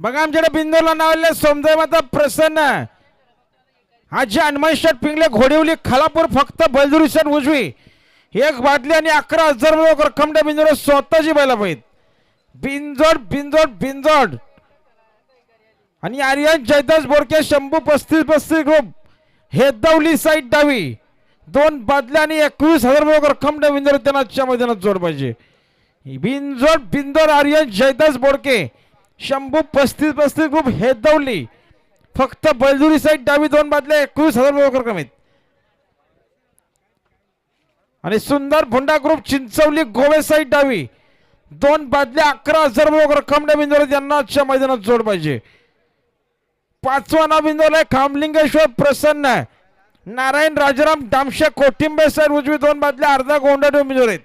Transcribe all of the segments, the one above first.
बघा आमच्याकडे बिंदूला नावले सोमदेव माता प्रसन्न. आजी हनुमान पिंगले घोडिवली खालापूर फक्त बैलदुरी सण उजवी. एक बादली आणि अकरा हजार रुपये रक्कम त्या बिंदूला स्वतःची बैला पाहिजे बिंजोड बिंजोड बिंजोड. आणि आर्यन जयदास बोडके शंभू पस्तीस पस्तीस ग्रुप हेदवली साईड डावी. दोन बादल्या आणि एकवीस हजार रुपये रक्कम त्या बिंदूला त्यांना मैदानात जोड पाहिजे. बिंजोड बिंजोड आर्यन जयदास बोडके शंभू पस्तीस पस्तीस ग्रुप हेदवली फक्त बैलजुरी साईड डावी दोन बादल्या एकवीस हजार रुपये रक्कम आहेत आणि सुंदर भोंडा ग्रुप चिंचवली गोवे साईड डावी. दोन बादल्या अकरा हजार रुपये रक्कम त्या यांना आजच्या मैदानात जोड पाहिजे. पाचवा नाव बिंदूला आहे खामलिंगेश्वर प्रसन्न. नारायण राजाराम डामशे कोटिंबे साहेब उजवी दोन बादल्या अर्धा गोंडा बिंदूर आहेत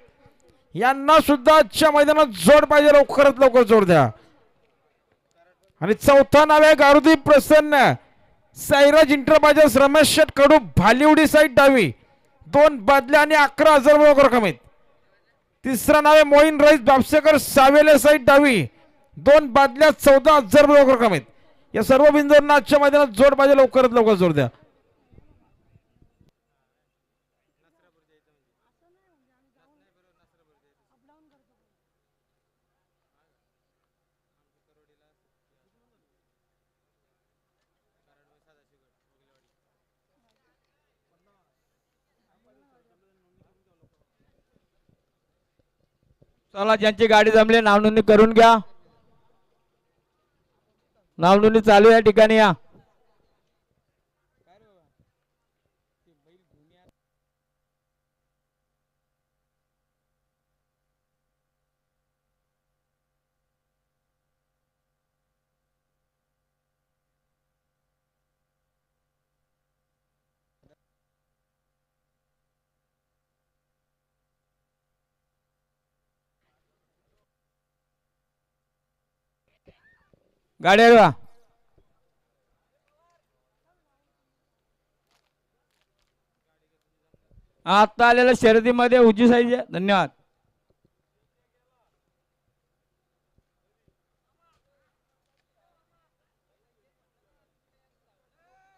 यांना सुद्धा आजच्या मैदानात जोड पाहिजे लवकरात लवकर जोड द्या. आणि चौथा नाव आहे गारुदी प्रसन्न. साईराज इंटरबाजर्स रमेश शेट कडू भालिवडी साईड डावी. दोन बादल्या आणि अकरा हजार बरोबर रक्कम आहेत तिसरा नाव आहे मोईन राईस बापसेकर सावेले साईड डावी. दोन बादल्या चौदा हजार बरोबर रक्कम आहेत या सर्व बिंदूंना आजच्या मैदानात जोड पाहिजे लवकरात लवकर जोड द्या. चला ज्यांची गाडी जमली नावनोंदणी करून घ्या. नावनोंदणी चालू या ठिकाणी या. गाडी हलवा आता आलेल्या शर्यतीमध्ये उजी साईज धन्यवाद.